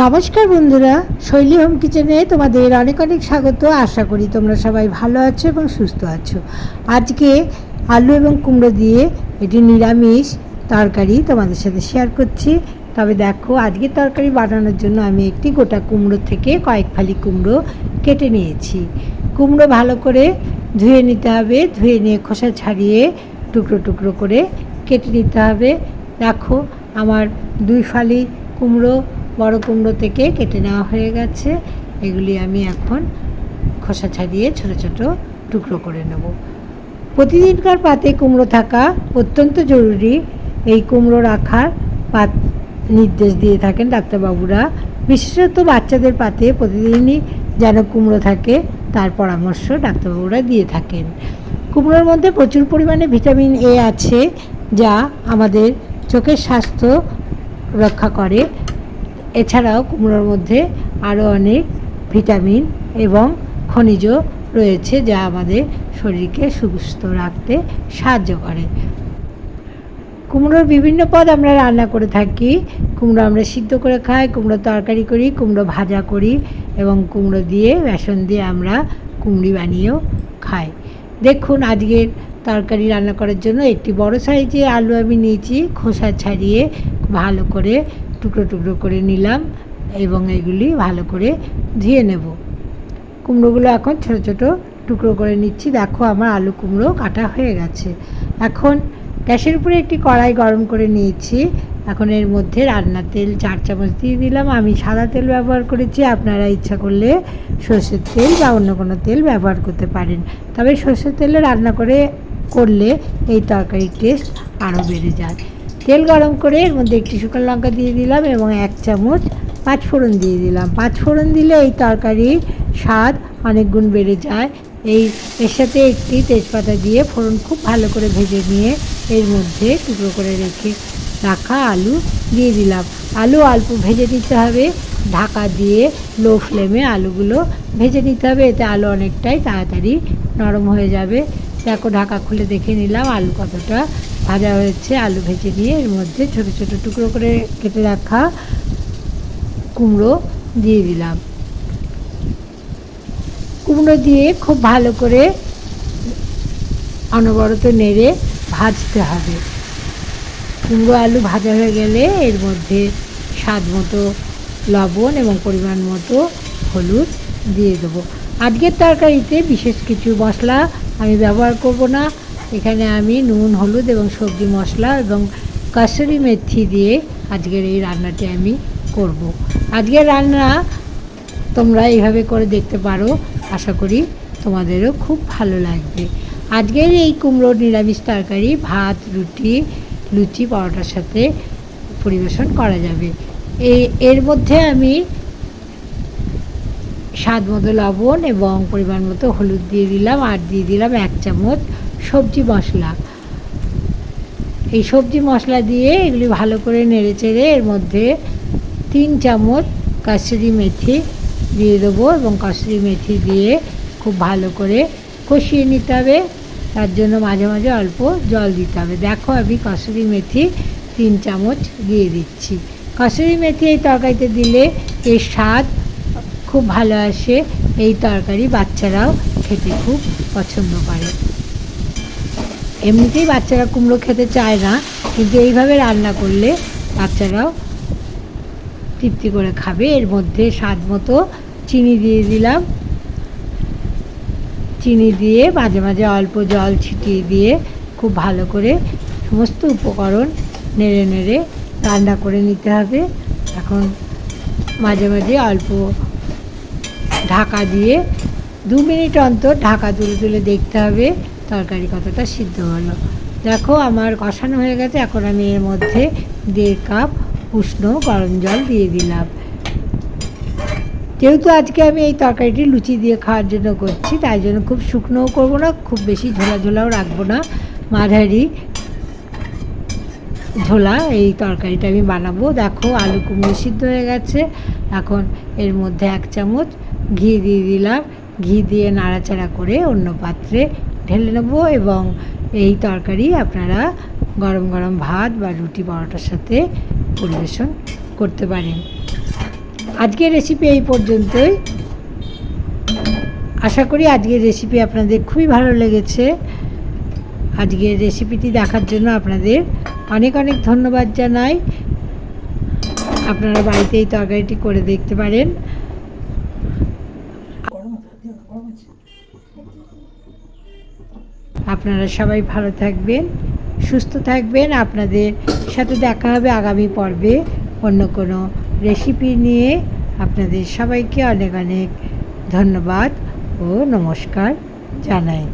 নমস্কার বন্ধুরা, শৈলী হোম কিচেনে তোমাদের অনেক অনেক স্বাগত। আশা করি তোমরা সবাই ভালো আছো এবং সুস্থ আছো। আজকে আলু এবং কুমড়ো দিয়ে এটি নিরামিষ তরকারি তোমাদের সাথে শেয়ার করছি। তবে দেখো, আজকে তরকারি বানানোর জন্য আমি একটি গোটা কুমড়ো থেকে কয়েক ফালি কুমড়ো কেটে নিয়েছি। কুমড়ো ভালো করে ধুয়ে নিতে হবে, ধুয়ে নিয়ে খোসা ছাড়িয়ে টুকরো টুকরো করে কেটে নিতে হবে। দেখো, আমার দুই ফালি কুমড়ো বড় কুমড়ো থেকে কেটে নেওয়া হয়ে গেছে। এগুলি আমি এখন খোসা ছাড়িয়ে ছোট ছোট টুকরো করে নেব। প্রতিদিনকার পাতে কুমড়ো থাকা অত্যন্ত জরুরি। এই কুমড়ো রাখার পাত নির্দেশ দিয়ে থাকেন ডাক্তারবাবুরা। বিশেষত বাচ্চাদের পাতে প্রতিদিনই যেন কুমড়ো থাকে, তার পরামর্শ ডাক্তারবাবুরা দিয়ে থাকেন। কুমড়োর মধ্যে প্রচুর পরিমাণে ভিটামিন এ আছে, যা আমাদের চোখের স্বাস্থ্য রক্ষা করে। এছাড়াও কুমড়োর মধ্যে আরও অনেক ভিটামিন এবং খনিজ রয়েছে যা আমাদের শরীরকে সুস্থ রাখতে সাহায্য করে। কুমড়োর বিভিন্ন পদ আমরা রান্না করে থাকি। কুমড়ো আমরা সিদ্ধ করে খাই, কুমড়ো তরকারি করি, কুমড়ো ভাজা করি এবং কুমড়ো দিয়ে, বেসন দিয়ে আমরা কুমড়ি বানিয়েও খাই। দেখুন, আজকের তরকারি রান্না করার জন্য একটি বড় সাইজে আলু আমি নিয়েছি। খোসা ছাড়িয়ে ভালো করে টুকরো টুকরো করে নিলাম এবং এগুলি ভালো করে ধুয়ে নেব। কুমড়োগুলো এখন ছোট ছোট টুকরো করে নিচ্ছি। দেখো আমার আলু কুমড়ো কাটা হয়ে গেছে। এখন গ্যাসের উপরে একটি কড়াই গরম করে নিয়েছি। এখন এর মধ্যে রান্নার তেল চার চামচ দিয়ে দিলাম। আমি সাদা তেল ব্যবহার করেছি। আপনারা ইচ্ছা করলে সর্ষের তেল বা অন্য কোনো তেল ব্যবহার করতে পারেন। তবে সর্ষের তেলে রান্না করে করলে এই তরকারির টেস্ট আরও বেড়ে যায়। তেল গরম করে এর মধ্যে একটি শুকনো লঙ্কা দিয়ে দিলাম এবং এক চামচ পাঁচ ফোড়ন দিয়ে দিলাম। পাঁচ ফোড়ন দিলে এই তরকারির স্বাদ অনেক গুণ বেড়ে যায়। এই, এর সাথে একটি তেজপাতা দিয়ে ফোড়ন খুব ভালো করে ভেজে নিয়ে এর মধ্যে টুকরো করে রেখে রাখা আলু দিয়ে দিলাম। আলু অল্প ভেজে দিতে হবে। ঢাকা দিয়ে লো ফ্লেমে আলুগুলো ভেজে নিতে হবে। এতে আলু অনেকটাই তাড়াতাড়ি নরম হয়ে যাবে। দেখো, ঢাকা খুলে দেখে নিলাম আলু কতটা ভাজা হয়েছে, আলু ভেজে দিয়ে এর মধ্যে ছোট ছোট টুকরো করে কেটে রাখা কুমড়ো দিয়ে দিলাম। কুমড়ো দিয়ে খুব ভালো করে অনবরত নেড়ে ভাজতে হবে। কুমড়ো আলু ভাজা হয়ে গেলে এর মধ্যে স্বাদ মতো লবণ এবং পরিমাণ মতো হলুদ দিয়ে দেবো। আজকের তরকারিতে বিশেষ কিছু মশলা আমি ব্যবহার করব না। এখানে আমি নুন, হলুদ এবং সবজি মশলা এবং কাসুরি মেথি দিয়ে আজকের এই রান্নাটি আমি করব। আজকের রান্না তোমরা এইভাবে করে দেখতে পারো, আশা করি তোমাদেরও খুব ভালো লাগবে আজকের এই কুমড়ো নিরামিষ তরকারি, ভাত, রুটি, লুচি, পরোটার সাথে পরিবেশন করা যাবে এর মধ্যে আমি স্বাদ মতো লবণ এবং পরিমাণ মতো হলুদ দিয়ে দিলাম, আর দিয়ে দিলাম এক চামচ সবজি মশলা। এই সবজি মশলা দিয়ে এগুলি ভালো করে নেড়ে চেড়ে এর মধ্যে তিন চামচ কাসুরি মেথি দিয়ে দেবো এবং কাসুরি মেথি দিয়ে খুব ভালো করে কষিয়ে নিতে হবে। তার জন্য মাঝে মাঝে অল্প জল দিতে হবে। দেখো আমি কাসুরি মেথি তিন চামচ দিয়ে দিচ্ছি। কাসুরি মেথি এই তরকারিতে দিলে এর স্বাদ খুব ভালো আসে। এই তরকারি বাচ্চারাও খেতে খুব পছন্দ করে। এমনিতেই বাচ্চারা কুমড়ো খেতে চায় না, কিন্তু এইভাবে রান্না করলে বাচ্চারাও তৃপ্তি করে খাবে। এর মধ্যে স্বাদ মতো চিনি দিয়ে দিলাম। চিনি দিয়ে মাঝে মাঝে অল্প জল ছিটিয়ে দিয়ে খুব ভালো করে সমস্ত উপকরণ নেড়ে নেড়ে রান্না করে নিতে হবে। এখন মাঝে মাঝে অল্প ঢাকা দিয়ে দু মিনিট অন্তর ঢাকা তুলে তুলে দেখতে হবে। তরকারি কতটা সিদ্ধ হলো। দেখো আমার কষানো হয়ে গেছে, এখন আমি এর মধ্যে দেড় কাপ উষ্ণ গরম জল দিয়ে দিলাম। যেহেতু আজকে আমি এই তরকারিটি লুচি দিয়ে খাওয়ার জন্য করছি, তাই জন্য খুব শুকনোও করব না, খুব বেশি ঝোলা ঝোলাও রাখব না। মাঝারি ঝোলা এই তরকারিটা আমি বানাবো। দেখো আলু কুমড়ো সিদ্ধ হয়ে গেছে, এখন এর মধ্যে এক চামচ ঘি দিয়ে দিলাম। ঘি দিয়ে নাড়াচাড়া করে অন্য পাত্রে ঢেলে নেব এবং এই তরকারি আপনারা গরম গরম ভাত বা রুটি পরোটার সাথে পরিবেশন করতে পারেন। আজকের রেসিপি এই পর্যন্তই। আশা করি আজকের রেসিপি আপনাদের খুবই ভালো লেগেছে। আজকের রেসিপিটি দেখার জন্য আপনাদের অনেক অনেক ধন্যবাদ জানাই। আপনারা বাড়িতে এই তরকারিটি করে দেখতে পারেন। আপনারা সবাই ভালো থাকবেন, সুস্থ থাকবেন। আপনাদের সাথে দেখা হবে আগামী পর্বে অন্য কোনো রেসিপি নিয়ে। আপনাদের সবাইকে অনেক অনেক ধন্যবাদ ও নমস্কার জানাই।